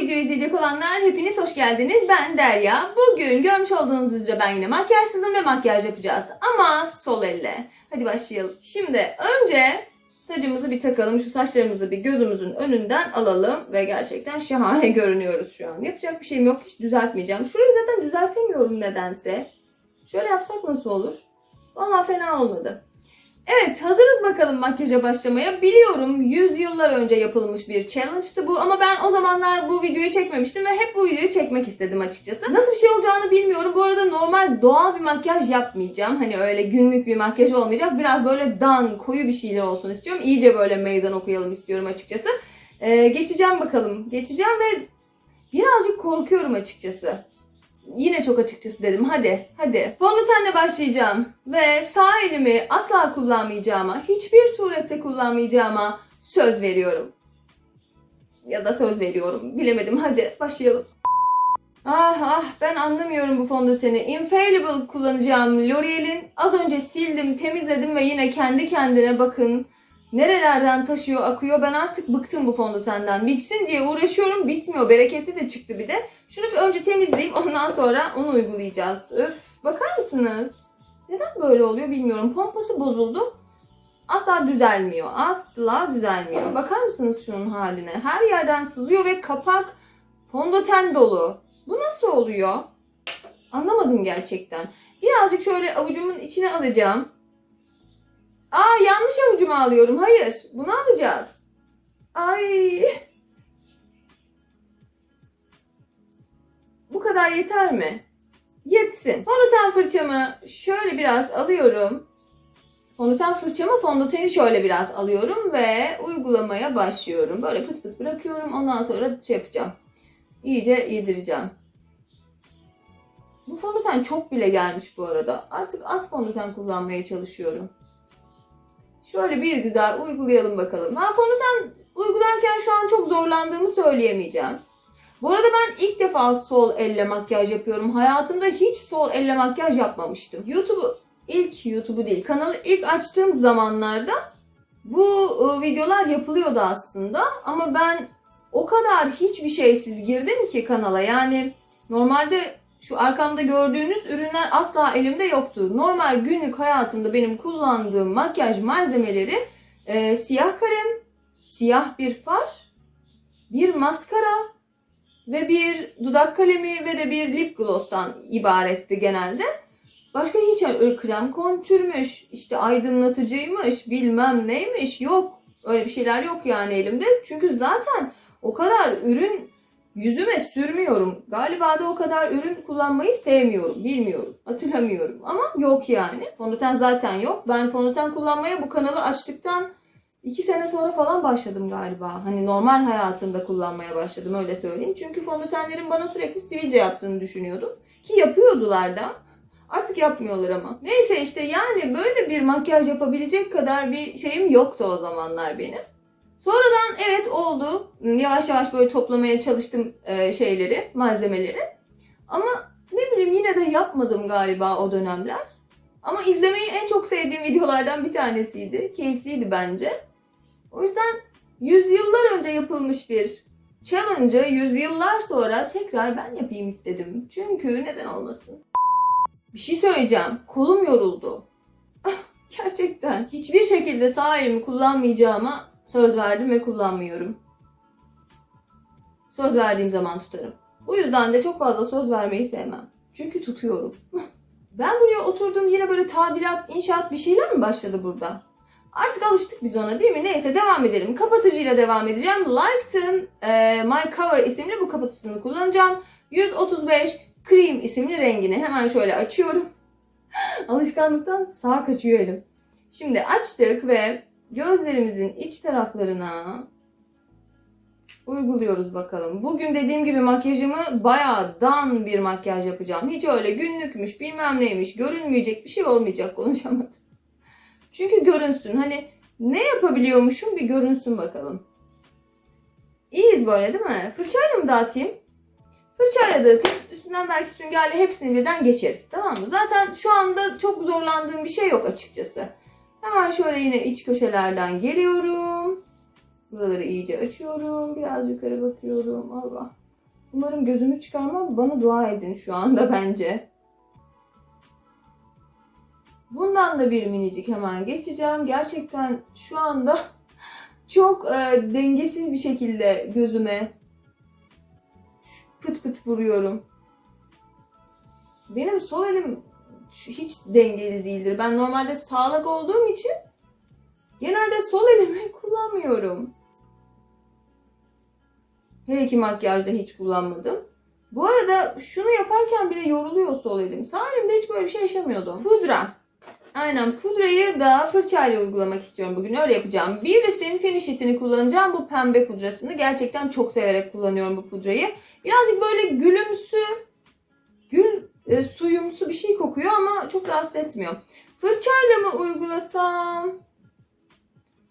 videoyu izleyecek olanlar hepiniz hoş geldiniz. Ben Derya. Bugün görmüş olduğunuz üzere ben yine makyajsızım ve makyaj yapacağız. Ama sol elle. Hadi başlayalım. Şimdi önce tacımızı bir takalım. Şu saçlarımızı bir gözümüzün önünden alalım. Ve gerçekten şahane görünüyoruz şu an. Yapacak bir şeyim yok. Hiç düzeltmeyeceğim. Şurayı zaten düzeltemiyorum nedense. Şöyle yapsak nasıl olur? Vallahi fena olmadı. Evet hazırız bakalım makyaja başlamaya. Biliyorum 100 yıllar önce yapılmış bir challenge'tı bu ama ben o zamanlar bu videoyu çekmemiştim ve hep bu videoyu çekmek istedim açıkçası. Nasıl bir şey olacağını bilmiyorum. Bu arada normal doğal bir makyaj yapmayacağım. Hani öyle günlük bir makyaj olmayacak. Biraz böyle dan, koyu bir şeyler olsun istiyorum. İyice böyle meydan okuyalım istiyorum açıkçası. Ee, geçeceğim bakalım. Geçeceğim ve birazcık korkuyorum açıkçası. Yine çok açıkçası dedim. Hadi, hadi. Fondötenle başlayacağım. Ve sağ elimi asla kullanmayacağıma, hiçbir surette kullanmayacağıma söz veriyorum. Ya da söz veriyorum. Bilemedim. Hadi başlayalım. Ah ah ben anlamıyorum bu fondöteni. Infallible kullanacağım L'Oreal'in. Az önce sildim, temizledim ve yine kendi kendine bakın. Nerelerden taşıyor, akıyor. Ben artık bıktım bu fondötenden. Bitsin diye uğraşıyorum. Bitmiyor. Bereketli de çıktı bir de. Şunu bir önce temizleyeyim. Ondan sonra onu uygulayacağız. Öf. Bakar mısınız? Neden böyle oluyor bilmiyorum. Pompası bozuldu. Asla düzelmiyor. Asla düzelmiyor. Bakar mısınız şunun haline? Her yerden sızıyor ve kapak fondöten dolu. Bu nasıl oluyor? Anlamadım gerçekten. Birazcık şöyle avucumun içine alacağım. Aa yanlış avucuma alıyorum. Hayır. Bunu alacağız. Ay. Bu kadar yeter mi? Yetsin. Fondöten fırçamı şöyle biraz alıyorum. Fondöten fırçamı fondöteni şöyle biraz alıyorum ve uygulamaya başlıyorum. Böyle pıt pıt bırakıyorum. Ondan sonra şey yapacağım. İyice yedireceğim. Bu fondöten çok bile gelmiş bu arada. Artık az fondöten kullanmaya çalışıyorum. Şöyle bir güzel uygulayalım bakalım. Ben fondöten uygularken şu an çok zorlandığımı söyleyemeyeceğim. Bu arada ben ilk defa sol elle makyaj yapıyorum. Hayatımda hiç sol elle makyaj yapmamıştım. YouTube'u ilk YouTube'u değil kanalı ilk açtığım zamanlarda bu e, videolar yapılıyordu aslında. Ama ben o kadar hiçbir şeysiz girdim ki kanala. Yani normalde şu arkamda gördüğünüz ürünler asla elimde yoktu. Normal günlük hayatımda benim kullandığım makyaj malzemeleri e, siyah kalem, siyah bir far, bir maskara ve bir dudak kalemi ve de bir lip gloss'tan ibaretti genelde. Başka hiç öyle krem kontürmüş, işte aydınlatıcıymış, bilmem neymiş yok. Öyle bir şeyler yok yani elimde. Çünkü zaten o kadar ürün yüzüme sürmüyorum. Galiba da o kadar ürün kullanmayı sevmiyorum. Bilmiyorum. Hatırlamıyorum. Ama yok yani. Fondöten zaten yok. Ben fondöten kullanmaya bu kanalı açtıktan iki sene sonra falan başladım galiba. Hani normal hayatımda kullanmaya başladım öyle söyleyeyim. Çünkü fondötenlerin bana sürekli sivilce yaptığını düşünüyordum. Ki yapıyordular da. Artık yapmıyorlar ama. Neyse işte yani böyle bir makyaj yapabilecek kadar bir şeyim yoktu o zamanlar benim. Sonradan evet oldu. Yavaş yavaş böyle toplamaya çalıştım e, şeyleri, malzemeleri. Ama ne bileyim yine de yapmadım galiba o dönemler. Ama izlemeyi en çok sevdiğim videolardan bir tanesiydi. Keyifliydi bence. O yüzden yüzyıllar önce yapılmış bir challenge'ı yüzyıllar sonra tekrar ben yapayım istedim. Çünkü neden olmasın? Bir şey söyleyeceğim. Kolum yoruldu. Ah, Gerçekten. Hiçbir şekilde sağ elimi kullanmayacağıma söz verdim ve kullanmıyorum. Söz verdiğim zaman tutarım. Bu yüzden de çok fazla söz vermeyi sevmem. Çünkü tutuyorum. ben buraya oturdum yine böyle tadilat, inşaat bir şeyler mi başladı burada? Artık alıştık biz ona değil mi? Neyse devam edelim. Kapatıcıyla devam edeceğim. Lighten e, My Cover isimli bu kapatıcısını kullanacağım. 135 Cream isimli rengini hemen şöyle açıyorum. Alışkanlıktan sağ kaçıyor elim. Şimdi açtık ve gözlerimizin iç taraflarına uyguluyoruz bakalım. Bugün dediğim gibi makyajımı bayağı dan bir makyaj yapacağım. Hiç öyle günlükmüş bilmem neymiş görünmeyecek bir şey olmayacak konuşamadım. Çünkü görünsün hani ne yapabiliyormuşum bir görünsün bakalım. İyiyiz böyle değil mi? Fırçayla mı dağıtayım? Fırçayla dağıtayım. Üstünden belki süngerle hepsini birden geçeriz. Tamam mı? Zaten şu anda çok zorlandığım bir şey yok açıkçası. Hemen şöyle yine iç köşelerden geliyorum. Buraları iyice açıyorum. Biraz yukarı bakıyorum. Allah. Umarım gözümü çıkarmam. Bana dua edin şu anda bence. Bundan da bir minicik hemen geçeceğim. Gerçekten şu anda çok e, dengesiz bir şekilde gözüme pıt pıt vuruyorum. Benim sol elim hiç dengeli değildir. Ben normalde sağlık olduğum için genelde sol elimi kullanmıyorum. Hele ki makyajda hiç kullanmadım. Bu arada şunu yaparken bile yoruluyor sol elim. Sağ elimde hiç böyle bir şey yaşamıyordum. Pudra. Aynen pudrayı da fırçayla uygulamak istiyorum bugün. Öyle yapacağım. Bir de senin finish itini kullanacağım. Bu pembe pudrasını. Gerçekten çok severek kullanıyorum bu pudrayı. Birazcık böyle gülümsü, gül e, suyumsu bir şey kokuyor ama çok rahatsız etmiyor. Fırçayla mı uygulasam?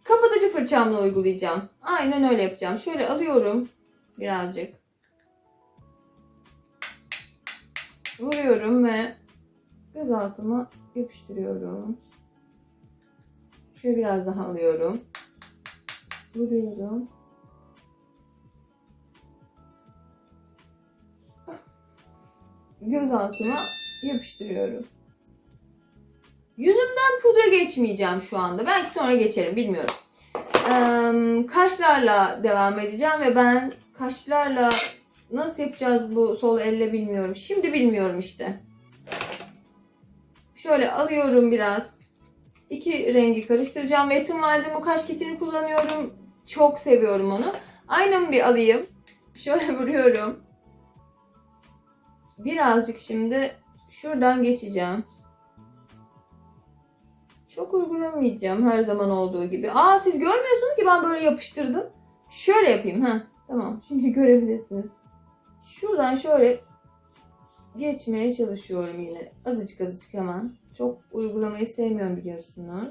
Kapatıcı fırçamla uygulayacağım. Aynen öyle yapacağım. Şöyle alıyorum birazcık. Vuruyorum ve göz altıma yapıştırıyorum. Şöyle biraz daha alıyorum. Vuruyorum. Göz altıma yapıştırıyorum. Yüzümden pudra geçmeyeceğim şu anda. Belki sonra geçerim bilmiyorum. Kaşlarla devam edeceğim ve ben kaşlarla nasıl yapacağız bu sol elle bilmiyorum. Şimdi bilmiyorum işte. Şöyle alıyorum biraz. İki rengi karıştıracağım. N Wild'in bu kaş kitini kullanıyorum. Çok seviyorum onu. Aynamı bir alayım. Şöyle vuruyorum. Birazcık şimdi şuradan geçeceğim. Çok uygulamayacağım her zaman olduğu gibi. Aa siz görmüyorsunuz ki ben böyle yapıştırdım. Şöyle yapayım ha. Tamam şimdi görebilirsiniz. Şuradan şöyle geçmeye çalışıyorum yine. Azıcık azıcık hemen. Çok uygulamayı sevmiyorum biliyorsunuz.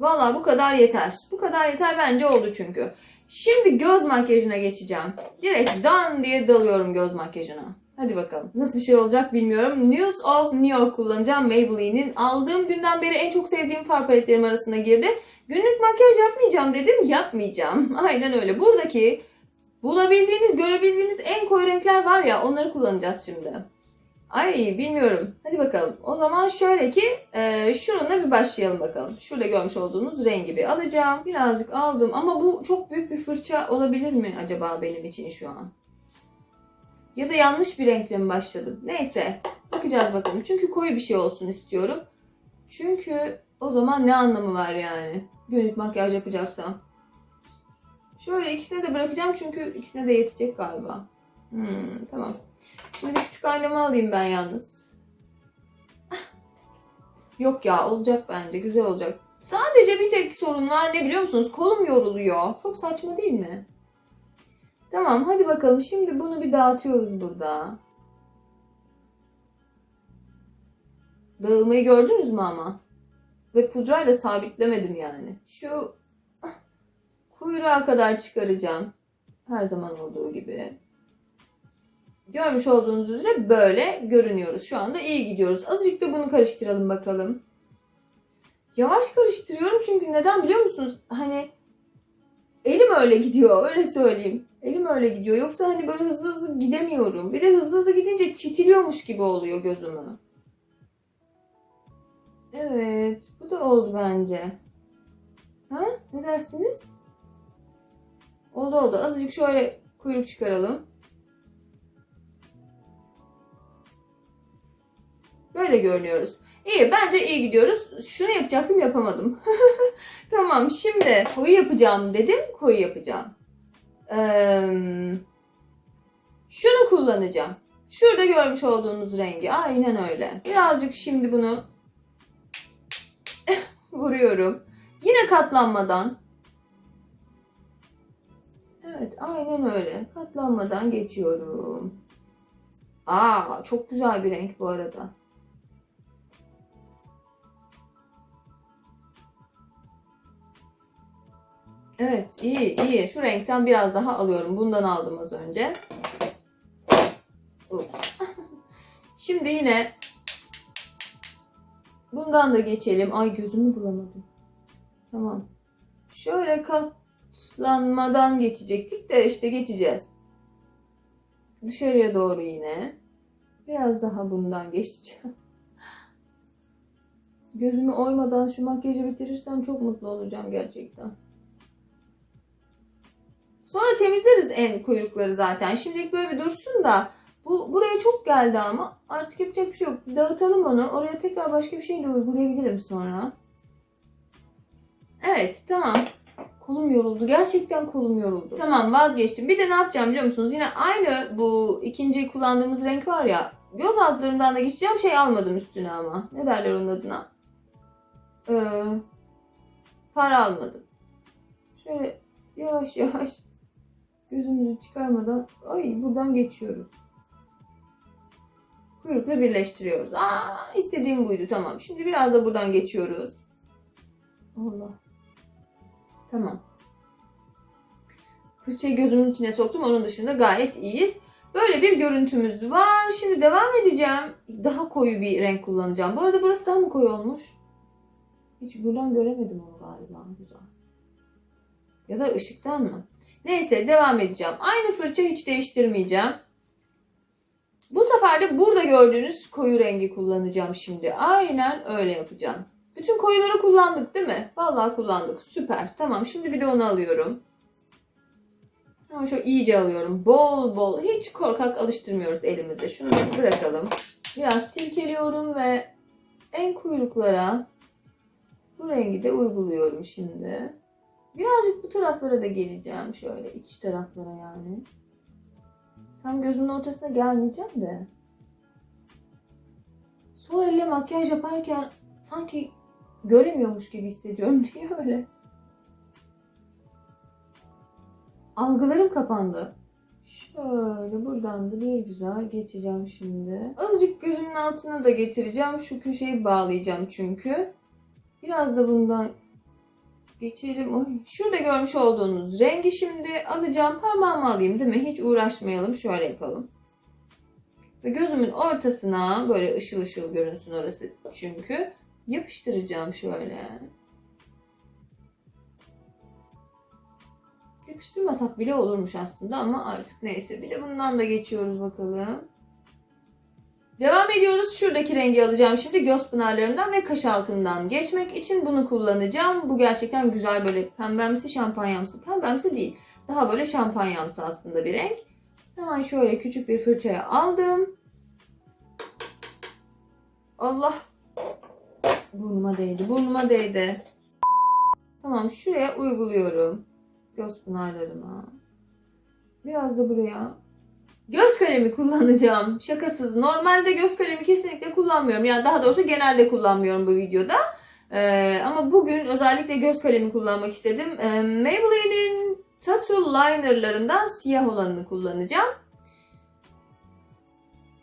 Valla bu kadar yeter. Bu kadar yeter bence oldu çünkü. Şimdi göz makyajına geçeceğim. Direkt dan diye dalıyorum göz makyajına. Hadi bakalım. Nasıl bir şey olacak bilmiyorum. Nude of New York kullanacağım Maybelline'in. Aldığım günden beri en çok sevdiğim far paletlerim arasına girdi. Günlük makyaj yapmayacağım dedim. Yapmayacağım. Aynen öyle. Buradaki bulabildiğiniz, görebildiğiniz en koyu renkler var ya onları kullanacağız şimdi. Ay bilmiyorum. Hadi bakalım. O zaman şöyle ki e, şununla bir başlayalım bakalım. Şurada görmüş olduğunuz rengi bir alacağım. Birazcık aldım ama bu çok büyük bir fırça olabilir mi acaba benim için şu an? Ya da yanlış bir renkle mi başladım? Neyse. Bakacağız bakalım. Çünkü koyu bir şey olsun istiyorum. Çünkü o zaman ne anlamı var yani? Günlük makyaj yapacaksam. Şöyle ikisine de bırakacağım çünkü ikisine de yetecek galiba. Hmm, tamam. Şimdi küçük aynamı alayım ben yalnız. Yok ya olacak bence. Güzel olacak. Sadece bir tek sorun var ne biliyor musunuz? Kolum yoruluyor. Çok saçma değil mi? Tamam hadi bakalım. Şimdi bunu bir dağıtıyoruz burada. Dağılmayı gördünüz mü ama? Ve pudrayla sabitlemedim yani. Şu kuyruğa kadar çıkaracağım. Her zaman olduğu gibi. Görmüş olduğunuz üzere böyle görünüyoruz. Şu anda iyi gidiyoruz. Azıcık da bunu karıştıralım bakalım. Yavaş karıştırıyorum çünkü neden biliyor musunuz? Hani elim öyle gidiyor öyle söyleyeyim. Elim öyle gidiyor. Yoksa hani böyle hızlı hızlı gidemiyorum. Bir de hızlı hızlı gidince çitiliyormuş gibi oluyor gözümü. Evet. Bu da oldu bence. Ha? Ne dersiniz? Oldu oldu. Azıcık şöyle kuyruk çıkaralım. Böyle görünüyoruz. İyi bence iyi gidiyoruz. Şunu yapacaktım yapamadım. tamam şimdi koyu yapacağım dedim. Koyu yapacağım. Ee, şunu kullanacağım. Şurada görmüş olduğunuz rengi. Aynen öyle. Birazcık şimdi bunu vuruyorum. Yine katlanmadan. Evet aynen öyle. Katlanmadan geçiyorum. Aa çok güzel bir renk bu arada. Evet iyi iyi. Şu renkten biraz daha alıyorum. Bundan aldım az önce. Şimdi yine bundan da geçelim. Ay gözümü bulamadım. Tamam. Şöyle katlanmadan geçecektik de işte geçeceğiz. dışarıya doğru yine. Biraz daha bundan geçeceğim. Gözümü oymadan şu makyajı bitirirsem çok mutlu olacağım gerçekten. Sonra temizleriz en kuyrukları zaten. Şimdilik böyle bir dursun da bu buraya çok geldi ama artık yapacak bir şey yok. Dağıtalım onu. Oraya tekrar başka bir şeyle uygulayabilirim sonra. Evet tamam. Kolum yoruldu. Gerçekten kolum yoruldu. Tamam vazgeçtim. Bir de ne yapacağım biliyor musunuz? Yine aynı bu ikinci kullandığımız renk var ya. Göz altlarından da geçeceğim. Şey almadım üstüne ama. Ne derler onun adına? Ee, far almadım. Şöyle yavaş yavaş gözümüzü çıkarmadan ay buradan geçiyoruz. Kuyrukla birleştiriyoruz. Aa istediğim buydu tamam. Şimdi biraz da buradan geçiyoruz. Allah. Tamam. Fırçayı gözümün içine soktum. Onun dışında gayet iyiyiz. Böyle bir görüntümüz var. Şimdi devam edeceğim. Daha koyu bir renk kullanacağım. Bu arada burası daha mı koyu olmuş? Hiç buradan göremedim onu galiba. Güzel. Ya da ışıktan mı? Neyse devam edeceğim. Aynı fırça hiç değiştirmeyeceğim. Bu sefer de burada gördüğünüz koyu rengi kullanacağım şimdi. Aynen öyle yapacağım. Bütün koyuları kullandık değil mi? Vallahi kullandık. Süper. Tamam şimdi bir de onu alıyorum. Ama şöyle iyice alıyorum. Bol bol. Hiç korkak alıştırmıyoruz elimize. Şunu bırakalım. Biraz silkeliyorum ve en kuyruklara bu rengi de uyguluyorum şimdi. Birazcık bu taraflara da geleceğim. Şöyle iç taraflara yani. Tam gözümün ortasına gelmeyeceğim de. Sol elle makyaj yaparken sanki göremiyormuş gibi hissediyorum. Niye öyle? Algılarım kapandı. Şöyle buradan da bir güzel geçeceğim şimdi. Azıcık gözümün altına da getireceğim. Şu köşeyi bağlayacağım çünkü. Biraz da bundan geçelim. Oy. Şurada görmüş olduğunuz rengi şimdi alacağım. Parmağımı alayım değil mi? Hiç uğraşmayalım. Şöyle yapalım. Ve gözümün ortasına böyle ışıl ışıl görünsün orası çünkü. Yapıştıracağım şöyle. Yapıştırmasak bile olurmuş aslında ama artık neyse. Bir de bundan da geçiyoruz bakalım. Devam ediyoruz. Şuradaki rengi alacağım şimdi göz pınarlarından ve kaş altından geçmek için bunu kullanacağım. Bu gerçekten güzel böyle pembemsi şampanyamsı. Pembemsi değil. Daha böyle şampanyamsı aslında bir renk. Hemen şöyle küçük bir fırçaya aldım. Allah. Burnuma değdi. Burnuma değdi. Tamam şuraya uyguluyorum. Göz pınarlarıma. Biraz da buraya. Göz kalemi kullanacağım. Şakasız. Normalde göz kalemi kesinlikle kullanmıyorum. Yani daha doğrusu genelde kullanmıyorum bu videoda. Ee, ama bugün özellikle göz kalemi kullanmak istedim. Ee, Maybelline'in Tattoo Liner'larından siyah olanını kullanacağım.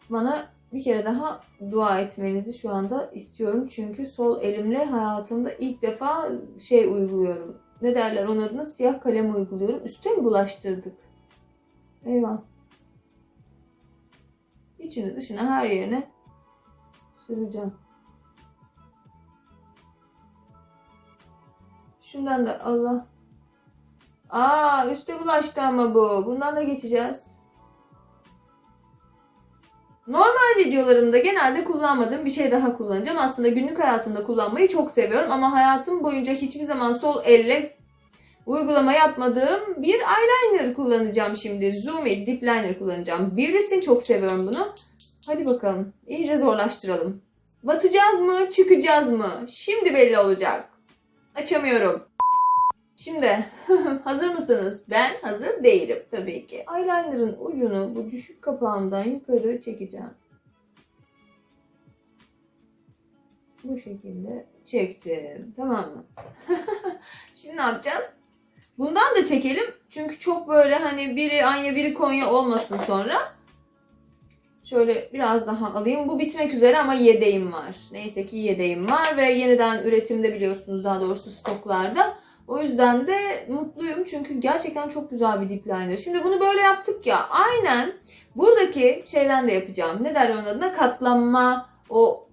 Bana bir kere daha dua etmenizi şu anda istiyorum. Çünkü sol elimle hayatımda ilk defa şey uyguluyorum. Ne derler onun adına? Siyah kalem uyguluyorum. Üste mi bulaştırdık? Eyvah. İçine dışına her yerine süreceğim. Şundan da Allah. Aa üste bulaştı ama bu. Bundan da geçeceğiz. Normal videolarımda genelde kullanmadığım bir şey daha kullanacağım. Aslında günlük hayatımda kullanmayı çok seviyorum ama hayatım boyunca hiçbir zaman sol elle uygulama yapmadığım bir eyeliner kullanacağım şimdi. Zoom Dip Liner kullanacağım. Birlisini çok seviyorum bunu. Hadi bakalım. İyice zorlaştıralım. Batacağız mı, çıkacağız mı? Şimdi belli olacak. Açamıyorum. Şimdi hazır mısınız? Ben hazır değilim tabii ki. Eyeliner'ın ucunu bu düşük kapağımdan yukarı çekeceğim. Bu şekilde çektim. Tamam mı? Şimdi ne yapacağız? Bundan da çekelim. Çünkü çok böyle hani biri Anya biri Konya olmasın sonra. Şöyle biraz daha alayım. Bu bitmek üzere ama yedeğim var. Neyse ki yedeğim var ve yeniden üretimde biliyorsunuz daha doğrusu stoklarda. O yüzden de mutluyum çünkü gerçekten çok güzel bir dip liner. Şimdi bunu böyle yaptık ya. Aynen buradaki şeyden de yapacağım. Ne der onun adına? Katlanma o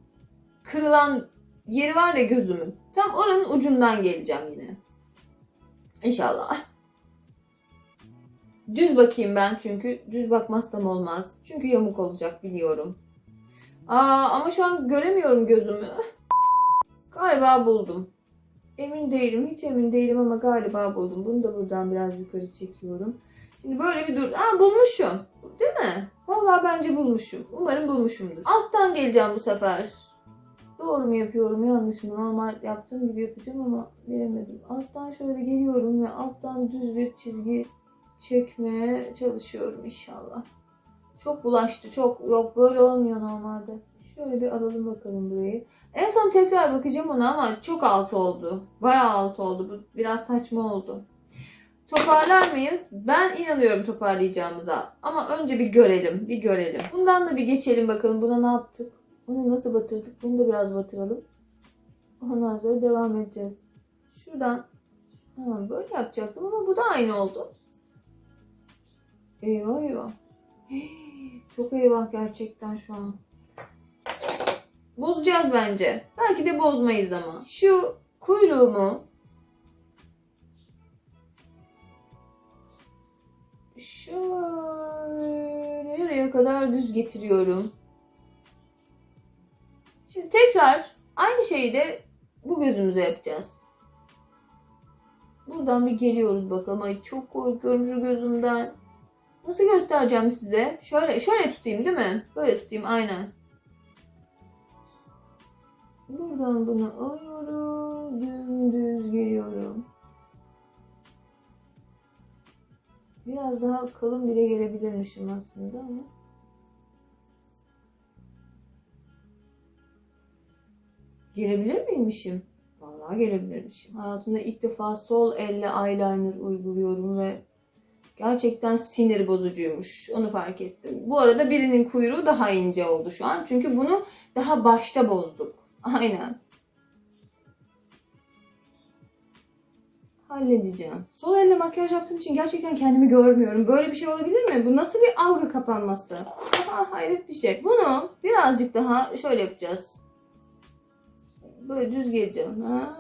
kırılan yeri var ya gözümün. Tam oranın ucundan geleceğim yine. İnşallah. Düz bakayım ben çünkü düz bakmazsam olmaz. Çünkü yamuk olacak biliyorum. Aa ama şu an göremiyorum gözümü. Galiba buldum. Emin değilim, hiç emin değilim ama galiba buldum. Bunu da buradan biraz yukarı çekiyorum. Şimdi böyle bir dur. Aa bulmuşum. Değil mi? Vallahi bence bulmuşum. Umarım bulmuşumdur. Alttan geleceğim bu sefer. Doğru mu yapıyorum, yanlış mı? Normal yaptığım gibi yapacağım ama bilemedim. Alttan şöyle geliyorum ve alttan düz bir çizgi çekmeye çalışıyorum inşallah. Çok bulaştı, çok yok böyle olmuyor normalde. Şöyle bir alalım bakalım burayı. En son tekrar bakacağım ona ama çok alt oldu. Bayağı alt oldu. Bu biraz saçma oldu. Toparlar mıyız? Ben inanıyorum toparlayacağımıza. Ama önce bir görelim, bir görelim. Bundan da bir geçelim bakalım. Buna ne yaptık? Bunu nasıl batırdık? Bunu da biraz batıralım. Ondan sonra devam edeceğiz. Şuradan ha, böyle yapacaktım ama bu da aynı oldu. Eyvah eyvah. Hii, Çok eyvah gerçekten şu an. Bozacağız bence. Belki de bozmayız ama. Şu kuyruğumu şöyle nereye kadar düz getiriyorum. Şimdi tekrar aynı şeyi de bu gözümüze yapacağız. Buradan bir geliyoruz bakalım. Ay çok korkuyorum şu gözümden. Nasıl göstereceğim size? Şöyle şöyle tutayım değil mi? Böyle tutayım aynen. Buradan bunu alıyorum. Dümdüz geliyorum. Biraz daha kalın bile gelebilirmişim aslında ama. Gelebilir miymişim? Vallahi gelebilirmişim. Hayatımda ilk defa sol elle eyeliner uyguluyorum ve gerçekten sinir bozucuymuş. Onu fark ettim. Bu arada birinin kuyruğu daha ince oldu şu an. Çünkü bunu daha başta bozduk. Aynen. Halledeceğim. Sol elle makyaj yaptığım için gerçekten kendimi görmüyorum. Böyle bir şey olabilir mi? Bu nasıl bir algı kapanması? Aha, hayret bir şey. Bunu birazcık daha şöyle yapacağız. Böyle düz geleceğim. Ha,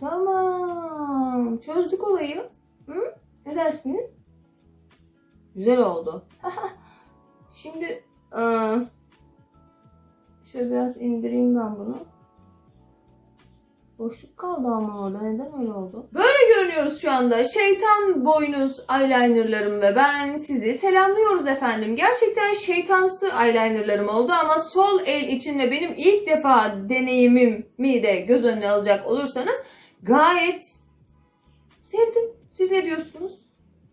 tamam. Çözdük olayı. Hı? Ne dersiniz? Güzel oldu. Şimdi aa, şöyle biraz indireyim ben bunu. Boşluk kaldı ama orada. Neden öyle oldu? Böyle görünüyoruz şu anda. Şeytan boynuz eyelinerlarım ve ben sizi selamlıyoruz efendim. Gerçekten şeytansı eyelinerlarım oldu ama sol el için ve benim ilk defa deneyimimi de göz önüne alacak olursanız gayet sevdim. Siz ne diyorsunuz?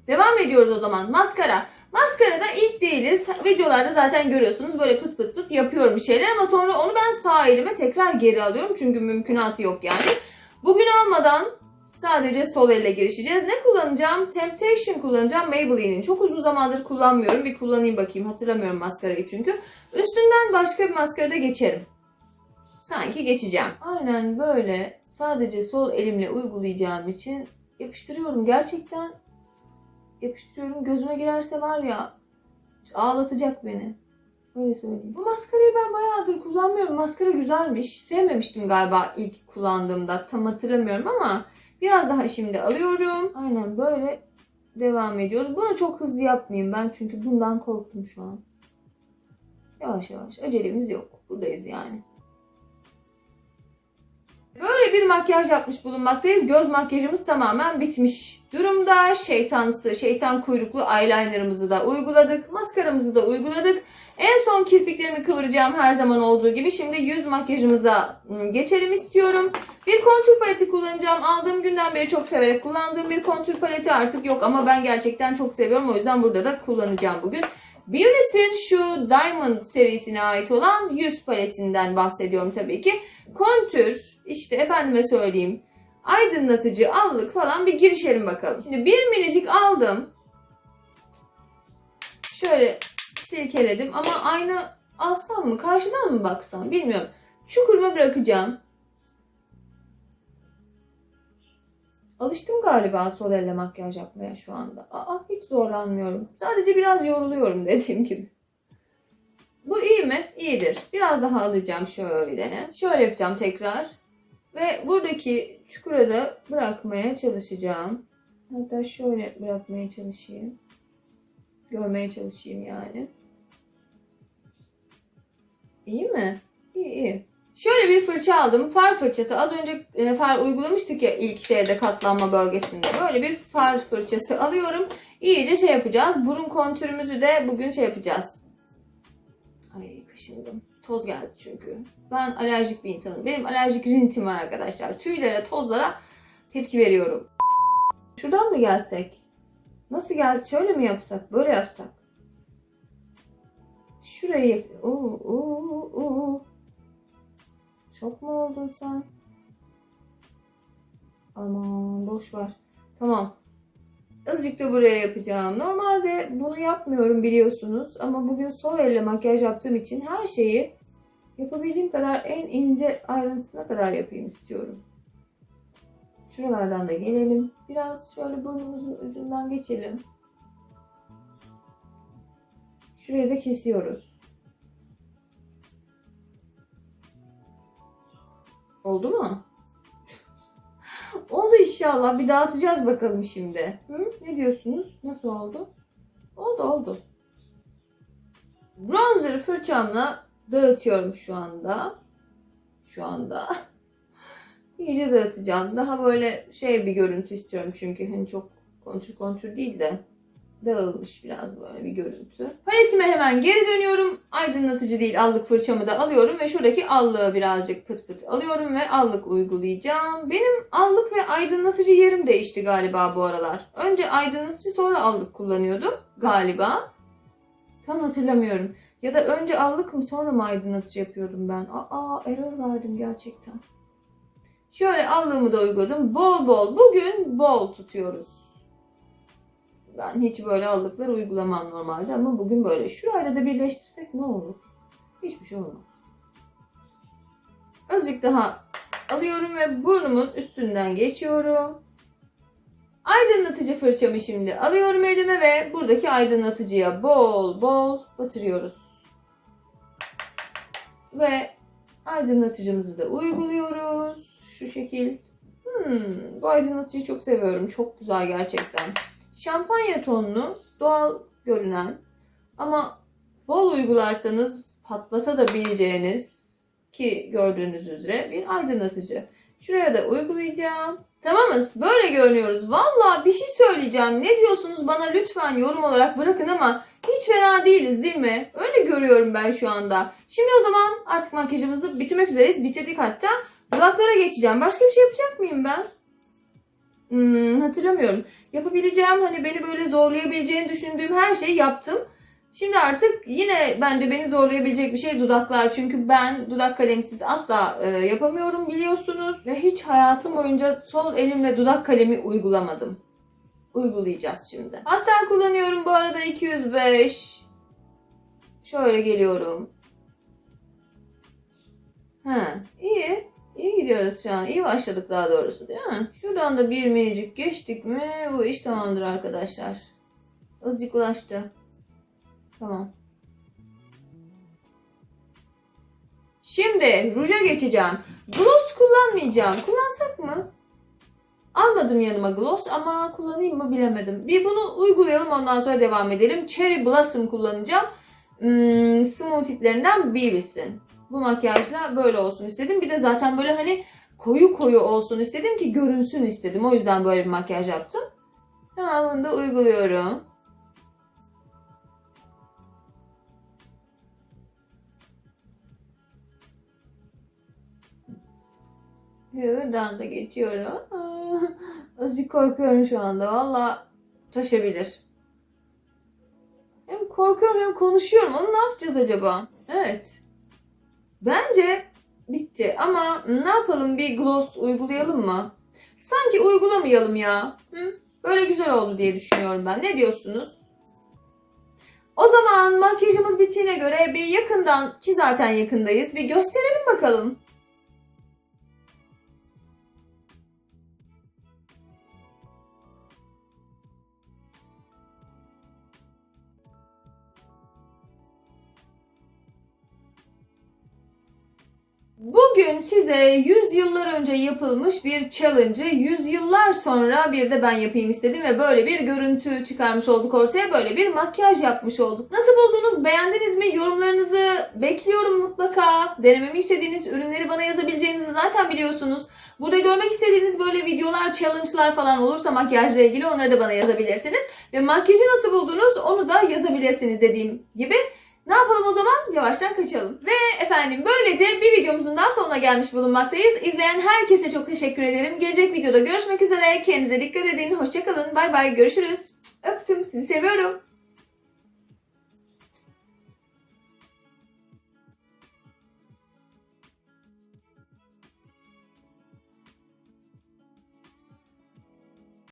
Devam ediyoruz o zaman. Maskara. Maskarada ilk değiliz. Videolarda zaten görüyorsunuz böyle pıt pıt pıt yapıyorum bir şeyler ama sonra onu ben sağ elime tekrar geri alıyorum. Çünkü mümkünatı yok yani. Bugün almadan sadece sol elle girişeceğiz. Ne kullanacağım? Temptation kullanacağım. Maybelline'in. Çok uzun zamandır kullanmıyorum. Bir kullanayım bakayım. Hatırlamıyorum maskarayı çünkü. Üstünden başka bir maskarada geçerim. Sanki geçeceğim. Aynen böyle sadece sol elimle uygulayacağım için yapıştırıyorum. Gerçekten yapıştırıyorum. Gözüme girerse var ya ağlatacak beni. Öyle söyleyeyim. Bu maskarayı ben bayağıdır kullanmıyorum. Maskara güzelmiş. Sevmemiştim galiba ilk kullandığımda. Tam hatırlamıyorum ama biraz daha şimdi alıyorum. Aynen böyle devam ediyoruz. Bunu çok hızlı yapmayayım ben çünkü bundan korktum şu an. Yavaş yavaş. Acelemiz yok. Buradayız yani. Böyle bir makyaj yapmış bulunmaktayız. Göz makyajımız tamamen bitmiş durumda. Şeytansı, şeytan kuyruklu eyelinerımızı da uyguladık. Maskaramızı da uyguladık. En son kirpiklerimi kıvıracağım her zaman olduğu gibi. Şimdi yüz makyajımıza ım, geçelim istiyorum. Bir kontür paleti kullanacağım. Aldığım günden beri çok severek kullandığım bir kontür paleti artık yok ama ben gerçekten çok seviyorum. O yüzden burada da kullanacağım bugün. Beauty's'in şu Diamond serisine ait olan yüz paletinden bahsediyorum tabii ki. Kontür, işte efendime söyleyeyim, aydınlatıcı, allık falan bir girişelim bakalım. Şimdi bir minicik aldım. Şöyle silkeledim ama ayna alsam mı, karşıdan mı baksam bilmiyorum. Çukuruma bırakacağım. Alıştım galiba sol elle makyaj yapmaya şu anda. Aa hiç zorlanmıyorum. Sadece biraz yoruluyorum dediğim gibi. Bu iyi mi? İyidir. Biraz daha alacağım şöyle. Şöyle yapacağım tekrar. Ve buradaki çukura da bırakmaya çalışacağım. Hatta şöyle bırakmaya çalışayım. Görmeye çalışayım yani. İyi mi? İyi iyi. Şöyle bir fırça aldım. Far fırçası. Az önce e, far uygulamıştık ya ilk şeyde katlanma bölgesinde. Böyle bir far fırçası alıyorum. İyice şey yapacağız. Burun kontürümüzü de bugün şey yapacağız. Ay kaşındım. Toz geldi çünkü. Ben alerjik bir insanım. Benim alerjik rinitim var arkadaşlar. Tüylere, tozlara tepki veriyorum. Şuradan mı gelsek? Nasıl gel? Şöyle mi yapsak? Böyle yapsak? Şurayı... Oo, oo, oo. Çok mu oldun sen? Aman boş ver. Tamam. Azıcık da buraya yapacağım. Normalde bunu yapmıyorum biliyorsunuz. Ama bugün sol elle makyaj yaptığım için her şeyi yapabildiğim kadar en ince ayrıntısına kadar yapayım istiyorum. Şuralardan da gelelim. Biraz şöyle burnumuzun ucundan geçelim. Şurayı da kesiyoruz. Oldu mu? oldu inşallah. Bir dağıtacağız bakalım şimdi. Hı? Ne diyorsunuz? Nasıl oldu? Oldu oldu. Bronzer'ı fırçamla dağıtıyorum şu anda. Şu anda. İyice dağıtacağım. Daha böyle şey bir görüntü istiyorum çünkü hani çok kontur kontur değil de dağılmış biraz böyle bir görüntü. Paletime hemen geri dönüyorum. Aydınlatıcı değil allık fırçamı da alıyorum ve şuradaki allığı birazcık pıt pıt alıyorum ve allık uygulayacağım. Benim allık ve aydınlatıcı yerim değişti galiba bu aralar. Önce aydınlatıcı sonra allık kullanıyordum galiba. Tam hatırlamıyorum. Ya da önce allık mı sonra mı aydınlatıcı yapıyordum ben? Aa error verdim gerçekten. Şöyle allığımı da uyguladım. Bol bol. Bugün bol tutuyoruz. Ben hiç böyle allıklar uygulamam normalde ama bugün böyle. Şurayla da birleştirsek ne olur? Hiçbir şey olmaz. Azıcık daha alıyorum ve burnumun üstünden geçiyorum. Aydınlatıcı fırçamı şimdi alıyorum elime ve buradaki aydınlatıcıya bol bol batırıyoruz. Ve aydınlatıcımızı da uyguluyoruz. Şu şekil. Hmm, bu aydınlatıcıyı çok seviyorum. Çok güzel gerçekten. Şampanya tonlu, doğal görünen ama bol uygularsanız patlatabileceğiniz ki gördüğünüz üzere bir aydınlatıcı. Şuraya da uygulayacağım. Tamamız. Böyle görünüyoruz. Valla bir şey söyleyeceğim. Ne diyorsunuz bana lütfen yorum olarak bırakın ama hiç fena değiliz değil mi? Öyle görüyorum ben şu anda. Şimdi o zaman artık makyajımızı bitirmek üzereyiz. Bitirdik hatta. Dudaklara geçeceğim. Başka bir şey yapacak mıyım ben? Hmm, hatırlamıyorum. Yapabileceğim hani beni böyle zorlayabileceğini düşündüğüm her şeyi yaptım. Şimdi artık yine bence beni zorlayabilecek bir şey dudaklar. Çünkü ben dudak kalemsiz asla e, yapamıyorum biliyorsunuz. Ve hiç hayatım boyunca sol elimle dudak kalemi uygulamadım. Uygulayacağız şimdi. Asla kullanıyorum bu arada 205. Şöyle geliyorum. Ha, iyi. Gidiyoruz şu an. İyi başladık daha doğrusu değil mi? Şuradan da bir minicik geçtik mi bu iş tamamdır arkadaşlar. Azıcık ulaştı. Tamam. Şimdi ruja geçeceğim. Gloss kullanmayacağım. Kullansak mı? Almadım yanıma gloss ama kullanayım mı bilemedim. Bir bunu uygulayalım ondan sonra devam edelim. Cherry Blossom kullanacağım. Hmm, smooth tiplerinden Beavis'in. Bu makyajla böyle olsun istedim. Bir de zaten böyle hani koyu koyu olsun istedim ki görünsün istedim. O yüzden böyle bir makyaj yaptım. Hemen bunu da uyguluyorum. Buradan da geçiyorum. Azıcık korkuyorum şu anda. Valla taşabilir. Hem korkuyorum hem konuşuyorum. Onu ne yapacağız acaba? Evet. Bence bitti. Ama ne yapalım? Bir gloss uygulayalım mı? Sanki uygulamayalım ya. Hı? Böyle güzel oldu diye düşünüyorum ben. Ne diyorsunuz? O zaman makyajımız bittiğine göre bir yakından ki zaten yakındayız bir gösterelim bakalım. Bugün size 100 yıllar önce yapılmış bir challenge'ı 100 yıllar sonra bir de ben yapayım istedim ve böyle bir görüntü çıkarmış olduk ortaya. Böyle bir makyaj yapmış olduk. Nasıl buldunuz? Beğendiniz mi? Yorumlarınızı bekliyorum mutlaka. Denememi istediğiniz ürünleri bana yazabileceğinizi zaten biliyorsunuz. Burada görmek istediğiniz böyle videolar, challenge'lar falan olursa makyajla ilgili onları da bana yazabilirsiniz. Ve makyajı nasıl buldunuz onu da yazabilirsiniz dediğim gibi. Ne yapalım o zaman? Yavaştan kaçalım. Ve efendim böylece bir videomuzun daha sonuna gelmiş bulunmaktayız. İzleyen herkese çok teşekkür ederim. Gelecek videoda görüşmek üzere. Kendinize dikkat edin. Hoşçakalın. Bay bay. Görüşürüz. Öptüm. Sizi seviyorum.